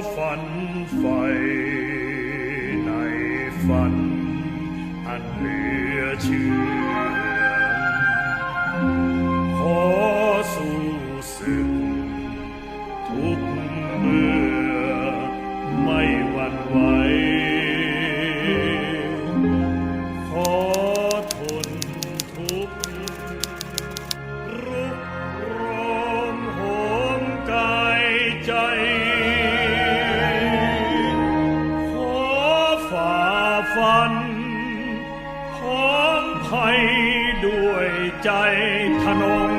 phận phải này phận anh lìa trường khó su sinh thuộc มภัยด้วยใจทนง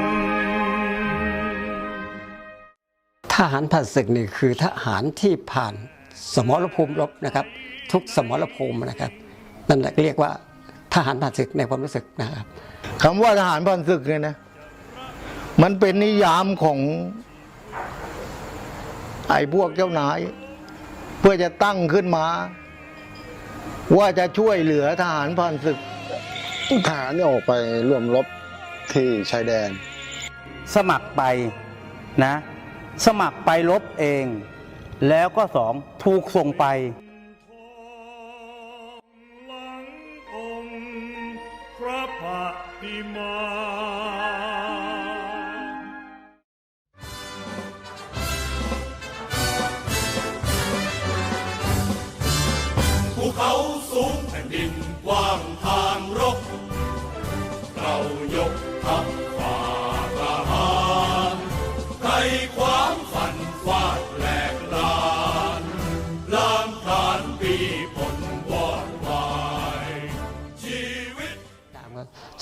ทหารผ่านศึกนี่คือทหารที่ผ่านสมรภูมิรบนะครับ ทุกสมรภูมินะครับนั่นแหละเรียกว่าทหารผ่านศึกในความรู้สึกนะครับคำว่าทหารพันศึกเนี่ยนะมันเป็นนิยามของไอ้พวกเจ้านาย เพื่อจะตั้งขึ้นมา ว่าจะช่วยเหลือทหารพันศึก ทหารเนี่ยออกไปร่วมรบที่ชายแดน สมัครไปนะ สมัครไปรบเอง แล้วก็สองถูกส่งไปพระปฏิมา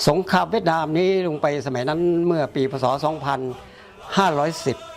สงครามเวียดนามนี้ลงไปสมัยนั้นเมื่อปีพศ 2510